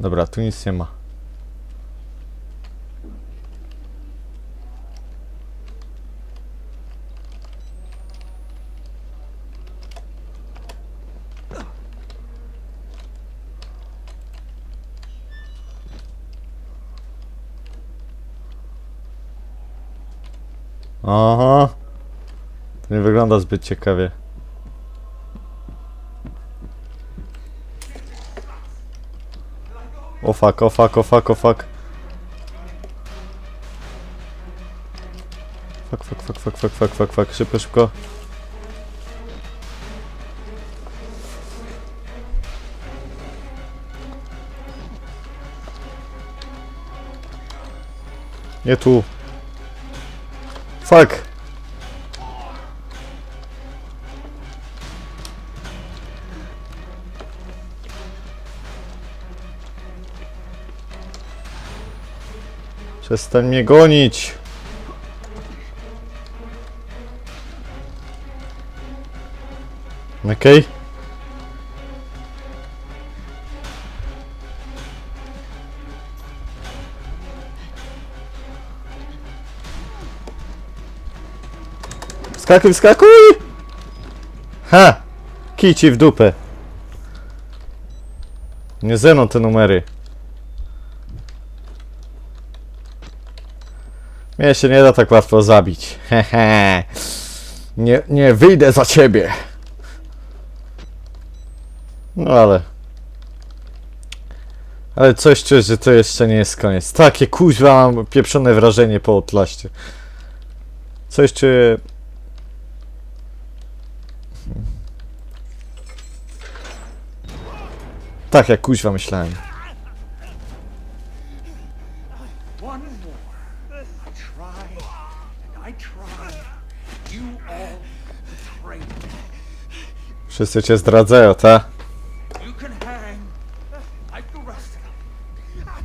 Dobra, tu nic nie ma. Aha. To nie wygląda zbyt ciekawie. O fuck, o fuck, o fuck, o fuck. Fuck, fuck, fuck, fuck, fuck, fuck, fuck, fuck, szybko, szybko. Nie tu. Fuck. Przestań mnie gonić. Okej. Wskakuj, wskakuj! Ha! Kij ci w dupę. Nie ze mną te numery. Mnie się nie da tak łatwo zabić. Hehe. Nie, nie wyjdę za ciebie. No ale... Ale coś czuję, że to jeszcze nie jest koniec. Takie kuźwa mam pieprzone wrażenie po Outlaście. Coś czuję... Tak jak kuźwa myślałem. Wszyscy cię zdradzają, ta? You can hang like the rest of them.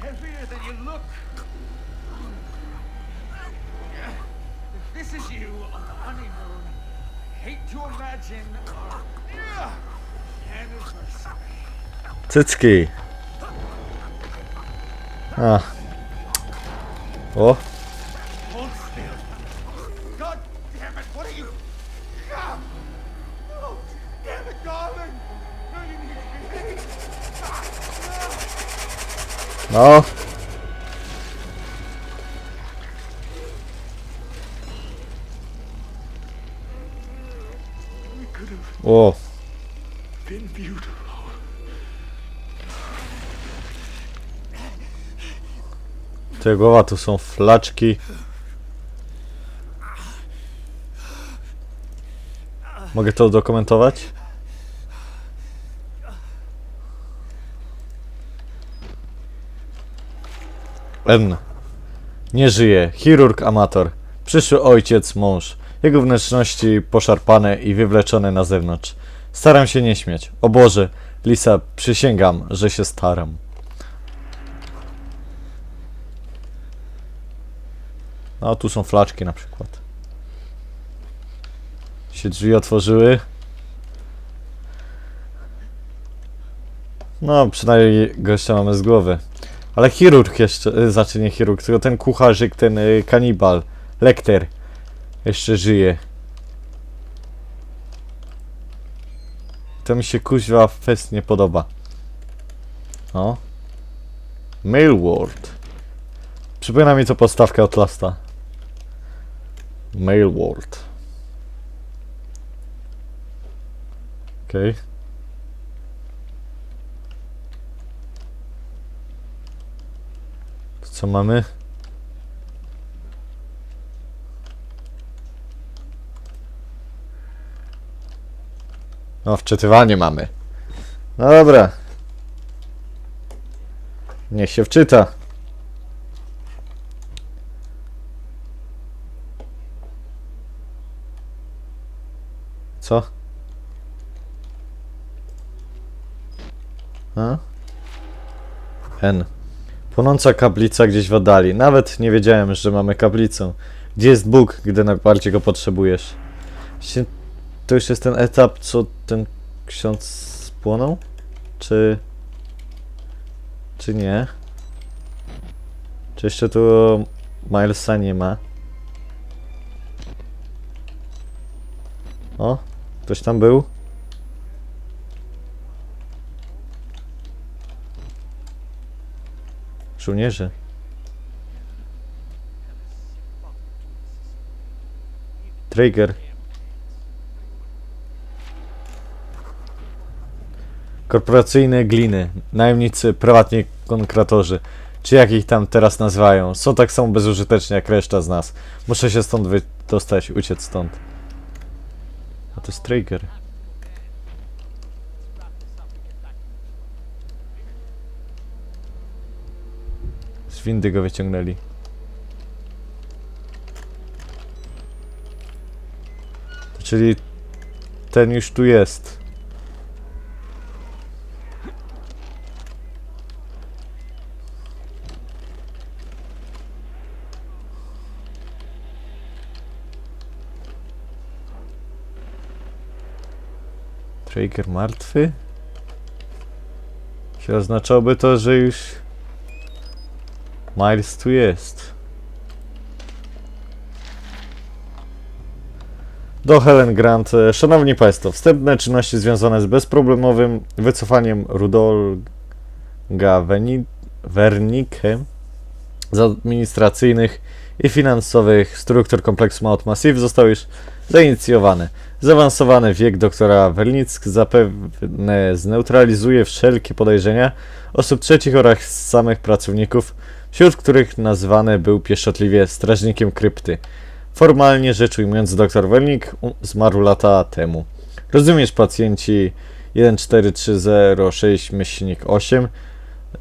Heavier than you look. If this is you on the honeymoon, I hate to imagine our anniversary. Cycki. A. O, Hold still. God damn it, what are you? Ah! No, damn it, darling. No, you need to behave. no. We could have O, been beautiful. Te głowa tu są flaczki. Mogę to udokumentować? N. Nie żyje. Chirurg amator. Przyszły ojciec, mąż. Jego wnętrzności poszarpane i wywleczone na zewnątrz. Staram się nie śmiać. O Boże, Lisa, przysięgam, że się staram. No, tu są flaczki na przykład. Się drzwi otworzyły. No, przynajmniej gościa mamy z głowy. Ale chirurg jeszcze, y, znaczy nie chirurg, tylko ten kucharzyk, ten y, kanibal, lekter, jeszcze żyje. To mi się kuźwa fest nie podoba. O. Mail World. Przypomina mi to podstawkę od Lasta. Mail World. To Co mamy? No, wczytywanie mamy. No dobra. Niech się wczyta. Co? A? N. Płonąca kaplica gdzieś w oddali. Nawet nie wiedziałem, że mamy kaplicę. Gdzie jest Bóg, gdy najbardziej go potrzebujesz? To już jest ten etap, co ten ksiądz spłonął? Czy... Czy nie? Czy jeszcze tu Milesa nie ma? O, ktoś tam był? Żołnierze. Trigger. Korporacyjne gliny, najemnicy, prywatni konkratorzy, czy jak ich tam teraz nazywają, są tak samo bezużyteczni jak reszta z nas. Muszę się stąd wydostać, uciec stąd. To jest Trigger. Z windy go wyciągnęli. Czyli ten już tu jest. Trigger martwy? Czy oznaczałoby to, że już Miles tu jest? Do Helen Grant. E, Szanowni Państwo, wstępne czynności związane z bezproblemowym wycofaniem Rudolga Wernicke z administracyjnych i finansowych struktur kompleksu Mount Massive zostały już zainicjowane. Zaawansowany wiek doktora Wernick zapewne zneutralizuje wszelkie podejrzenia osób trzecich oraz samych pracowników, wśród których nazwany był pieszczotliwie strażnikiem krypty. Formalnie rzecz ujmując, dr Wernick zmarł lata temu. Rozumiesz, pacjenci 14306-8,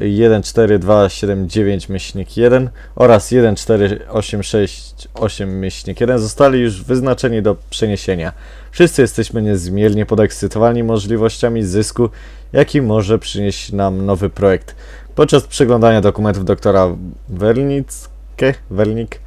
14279-1 oraz 14868-1 zostali już wyznaczeni do przeniesienia. Wszyscy jesteśmy niezmiernie podekscytowani możliwościami zysku, jaki może przynieść nam nowy projekt. Podczas przeglądania dokumentów doktora Wernicke, Wernick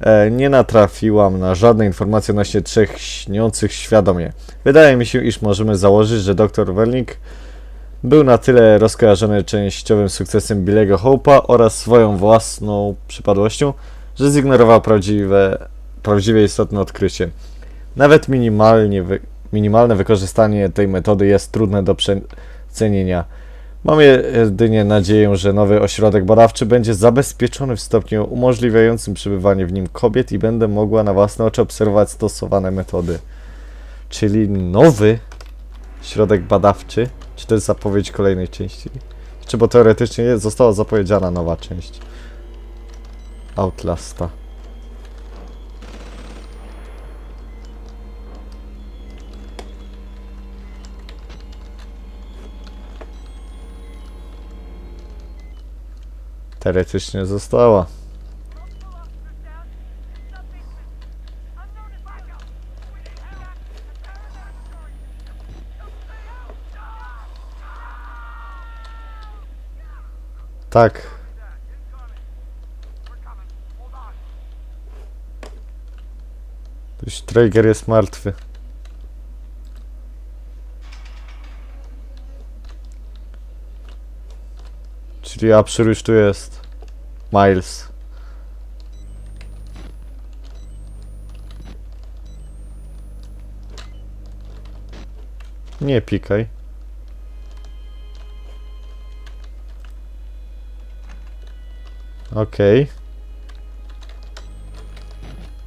e, nie natrafiłam na żadne informacje odnośnie trzech śniących świadomie. Wydaje mi się, iż możemy założyć, że dr Wernick był na tyle rozkojarzony częściowym sukcesem Billego Hope'a oraz swoją własną przypadłością, że zignorował prawdziwe, prawdziwie istotne odkrycie. Nawet minimalnie wy, minimalne wykorzystanie tej metody jest trudne do przecenienia. Mam jedynie nadzieję, że nowy ośrodek badawczy będzie zabezpieczony w stopniu umożliwiającym przebywanie w nim kobiet i będę mogła na własne oczy obserwować stosowane metody. Czyli nowy środek badawczy. Czy to jest zapowiedź kolejnej części? Czy bo teoretycznie jest, została zapowiedziana nowa część Outlasta. Teoretycznie została. Tak. Już Traeger jest martwy. Czyli Absur już tu jest. Miles. Nie pikaj. Okej.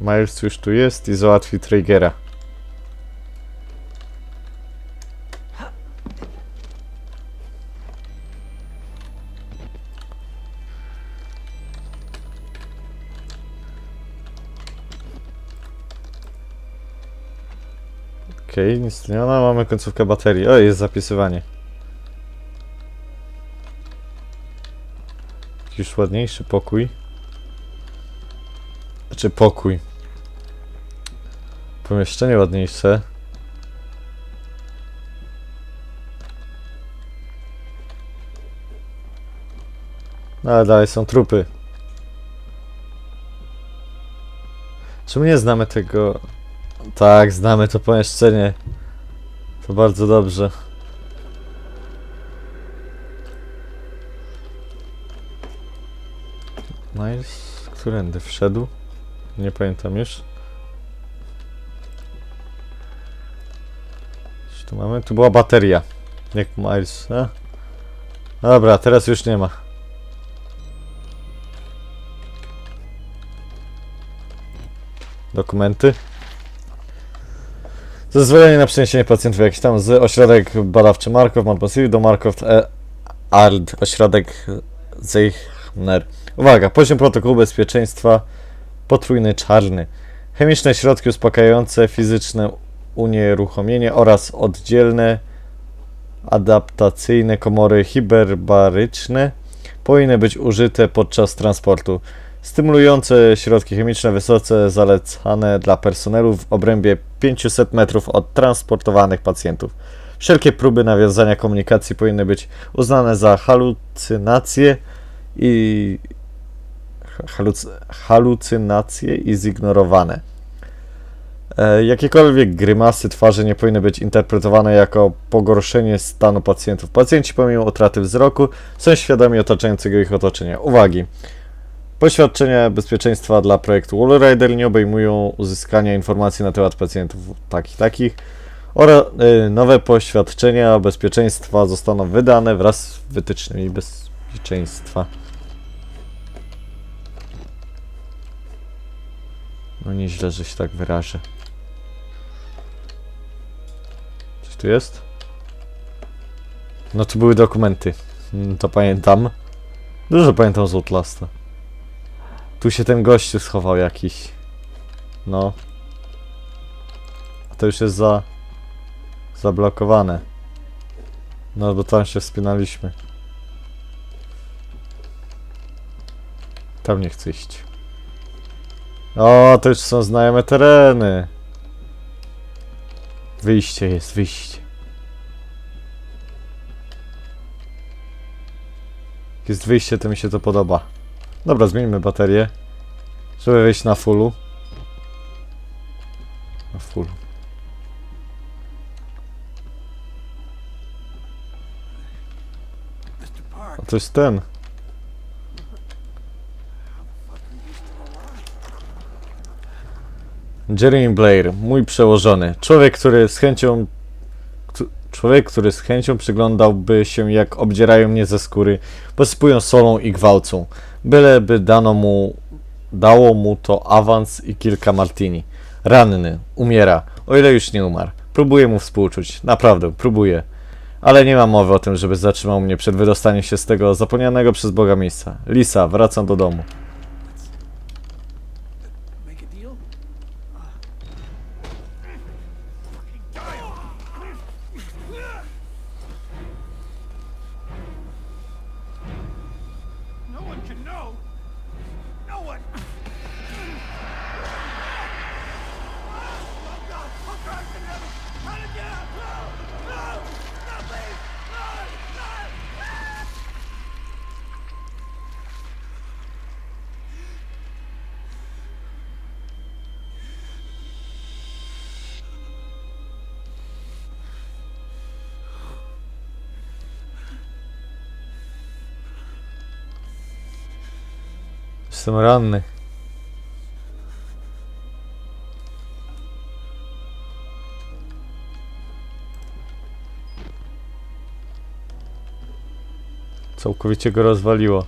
Miles już tu jest i załatwi Triggera. Okej, nic nie ma. Mamy końcówkę baterii. O, jest zapisywanie. Jakiś ładniejszy pokój. Znaczy pokój. Pomieszczenie ładniejsze. No ale dalej są trupy. Czy my nie znamy tego? Tak, znamy to pomieszczenie. To bardzo dobrze. Którędy wszedł? Nie pamiętam już. Co tu mamy? Tu była bateria. Jak Miles, a? Dobra, teraz już nie ma. Dokumenty. Zezwolenie na przeniesienie pacjentów jakiś tam z ośrodek badawczy Markow, Montpellier do Markow e, Ard, ośrodek Zeichner. Uwaga, poziom protokołu bezpieczeństwa potrójny czarny. Chemiczne środki uspokajające, fizyczne unieruchomienie oraz oddzielne adaptacyjne komory hiberbaryczne powinny być użyte podczas transportu. Stymulujące środki chemiczne wysoce zalecane dla personelu w obrębie 500 metrów od transportowanych pacjentów. Wszelkie próby nawiązania komunikacji powinny być uznane za halucynacje i haluc, halucynacje i zignorowane. E, jakiekolwiek grymasy twarzy nie powinny być interpretowane jako pogorszenie stanu pacjentów. Pacjenci pomimo utraty wzroku są świadomi otaczającego ich otoczenia. Uwagi! Poświadczenia bezpieczeństwa dla projektu Wallrider nie obejmują uzyskania informacji na temat pacjentów takich takich oraz y, nowe poświadczenia bezpieczeństwa zostaną wydane wraz z wytycznymi bezpieczeństwa. No nieźle, że się tak wyrażę. Coś tu jest? No tu były dokumenty. Mm, To pamiętam. Dużo pamiętam z Outlasta. Tu się ten gościu schował jakiś. No. A to już jest za... Zablokowane. No bo tam się wspinaliśmy. Tam nie chcę iść. O, to już są znajome tereny. Wyjście jest, wyjście. Jak jest wyjście, to mi się to podoba. Dobra, zmieńmy baterię. Żeby wejść na fullu. Na full. Mr. Park. A to jest ten. Jeremy Blair, mój przełożony. Człowiek, który z chęcią. Człowiek, który z chęcią przyglądałby się, jak obdzierają mnie ze skóry, posypują solą i gwałcą. Byleby dano mu. dało mu to awans i kilka martini. Ranny, umiera, o ile już nie umarł. Próbuję mu współczuć, naprawdę, próbuję. Ale nie ma mowy o tym, żeby zatrzymał mnie przed wydostaniem się z tego zapomnianego przez Boga miejsca. Lisa, wracam do domu. Jestem ranny. Całkowicie go rozwaliło.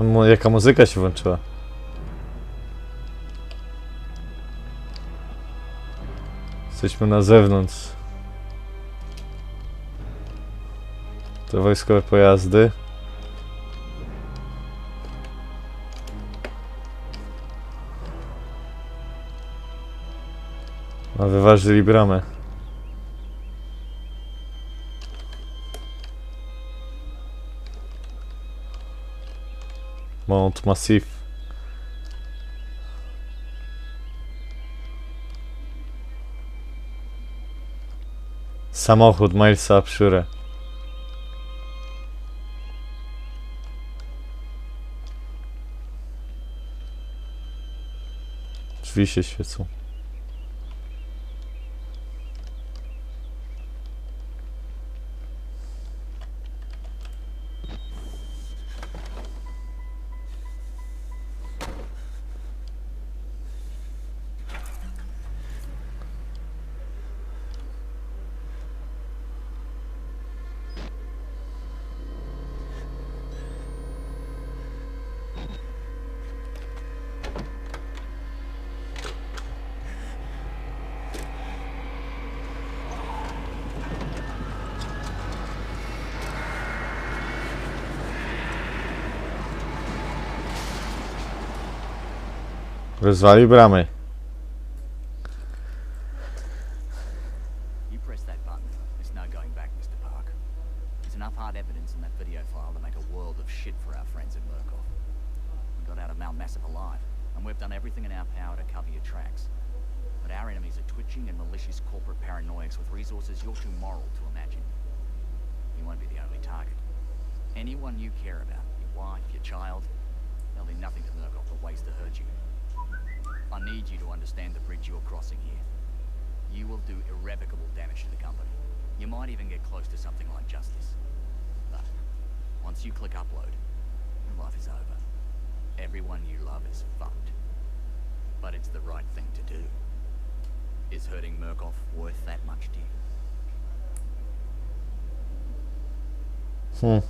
Mu- Jaka muzyka się włączyła? Jesteśmy na zewnątrz. Te wojskowe pojazdy. A wyważyli bramę. Mount Massif. Samochód Milesa Pszurę. Drzwi się świecą. Rozwali bramy. You press that button, there's no going back, Mr. Park. There's enough hard evidence in that video file to make a world of shit for our friends at. We got out of Mount Massive alive, and we've done everything in our power to cover your tracks. But our enemies are twitching and malicious corporate paranoics with resources you're too moral to imagine. You won't be the only target. Anyone you care about, your wife, your child, they'll be nothing to Murkoff but ways to hurt you. I need you to understand the bridge you're crossing here. You will do irrevocable damage to the company. You might even get close to something like justice. But once you click upload, your life is over. Everyone you love is fucked. But it's the right thing to do. Is hurting Murkoff worth that much to you? Hmm.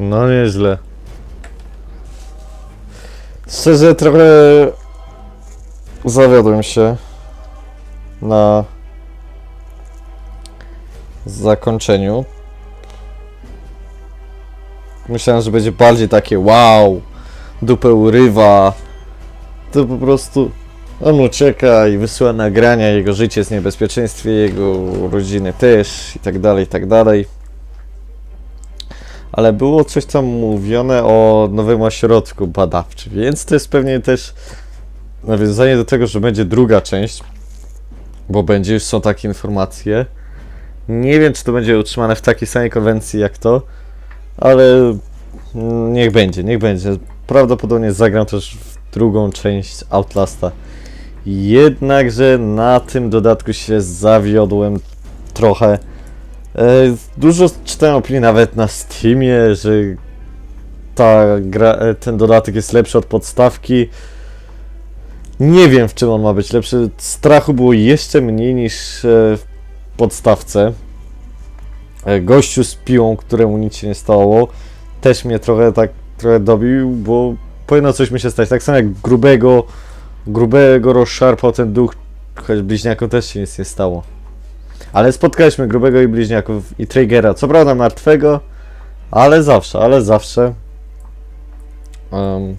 No nieźle. Szczerze trochę zawiodłem się na zakończeniu. Myślałem, że będzie bardziej takie wow, dupę urywa. To po prostu on ucieka i wysyła nagrania, jego życie jest w niebezpieczeństwie, jego rodziny też i tak dalej, i tak dalej. Ale było coś tam mówione o nowym ośrodku badawczym, więc to jest pewnie też nawiązanie do tego, że będzie druga część, bo będzie, już są takie informacje. Nie wiem, czy to będzie utrzymane w takiej samej konwencji jak to, ale niech będzie, niech będzie. Prawdopodobnie zagram też w drugą część Outlasta. Jednakże na tym dodatku się zawiodłem trochę. E, Dużo czytałem opinii nawet na Steamie, że ta gra, e, ten dodatek jest lepszy od podstawki. Nie wiem w czym on ma być lepszy. Strachu było jeszcze mniej niż e, w podstawce. Gościu z piłą, któremu nic się nie stało, też mnie trochę tak trochę dobił, bo powinno coś mi się stać. Tak samo jak grubego, grubego rozszarpał ten duch, choć bliźniakom też się nic nie stało. Ale spotkaliśmy grubego i bliźniaków i Triggera. Co prawda martwego, ale zawsze, ale zawsze. em,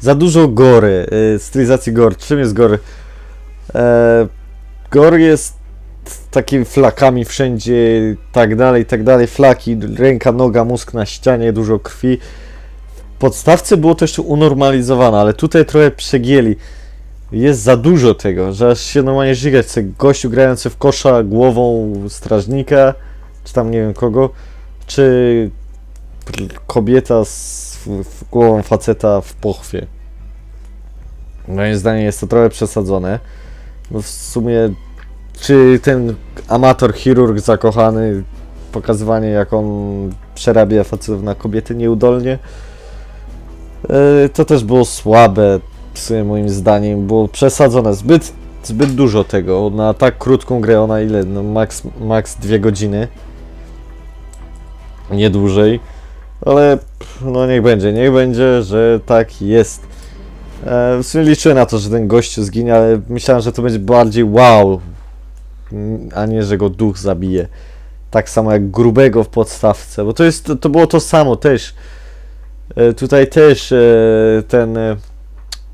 za dużo gory, y, stylizacji gor. Czym jest? E, gor jest takimi flakami wszędzie, tak dalej, tak dalej. Flaki, ręka, noga, mózg na ścianie, dużo krwi. W podstawce było to jeszcze unormalizowane, ale tutaj trochę przegięli jest za dużo tego, że aż się normalnie żygać chce gościu grający w kosza głową strażnika, czy tam nie wiem kogo, czy kobieta z głową faceta w pochwie. Moim zdaniem jest to trochę przesadzone. Bo w sumie, czy ten amator chirurg zakochany, pokazywanie jak on przerabia facetów na kobiety nieudolnie, yy, to też było słabe sumie moim zdaniem, było przesadzone zbyt, zbyt dużo tego na tak krótką grę, ona ile, no max, max dwie godziny, nie dłużej, ale no niech będzie, niech będzie, że tak jest. E, w sumie liczyłem na to, że ten gościu zginie, ale myślałem, że to będzie bardziej wow, a nie, że go duch zabije. Tak samo jak grubego w podstawce, bo to jest, to było to samo też. E, tutaj też e, ten e,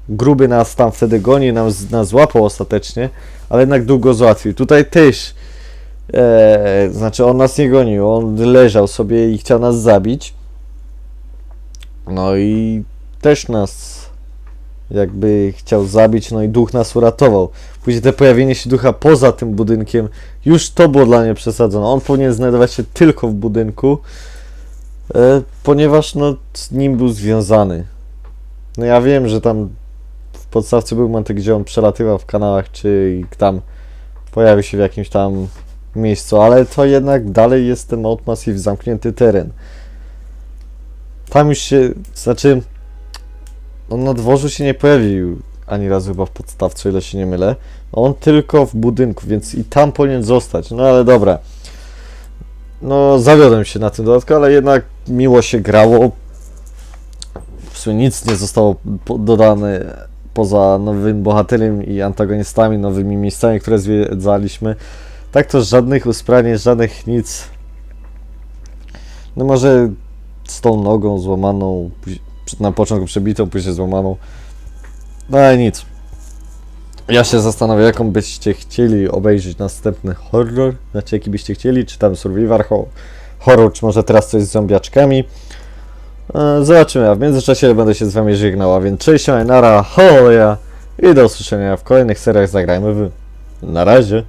gruby nas tam wtedy goni, nam, nas złapał ostatecznie, ale jednak długo załatwił. Tutaj też E, znaczy on nas nie gonił, on leżał sobie i chciał nas zabić. No i też nas jakby chciał zabić, no i duch nas uratował. Później te pojawienie się ducha poza tym budynkiem, już to było dla mnie przesadzone. On powinien znajdować się tylko w budynku, e, ponieważ no z nim był związany. No ja wiem, że tam podstawce był moment, gdzie on przelatywał w kanałach, czy tam pojawił się w jakimś tam miejscu, ale to jednak dalej jest ten Outmassive, zamknięty teren. Tam już się, znaczy, on na dworzu się nie pojawił ani razu chyba w podstawce, o ile się nie mylę. On tylko w budynku, więc i tam powinien zostać. No ale dobra. No, zawiodłem się na tym dodatku, ale jednak miło się grało. W sumie nic nie zostało dodane poza nowym bohaterem i antagonistami, nowymi miejscami, które zwiedzaliśmy. Tak to żadnych usprawnień, żadnych nic. No może z tą nogą złamaną, na początku przebitą, później złamaną. No ale nic. Ja się zastanawiam, jaką byście chcieli obejrzeć następny horror. Znaczy, jaki byście chcieli, czy tam survivor ho- horror, czy może teraz coś z zombiaczkami. E, Zobaczymy, a w międzyczasie będę się z wami żegnał, a więc cześć, nara, hoja i do usłyszenia w kolejnych seriach Zagrajmy w. Na razie.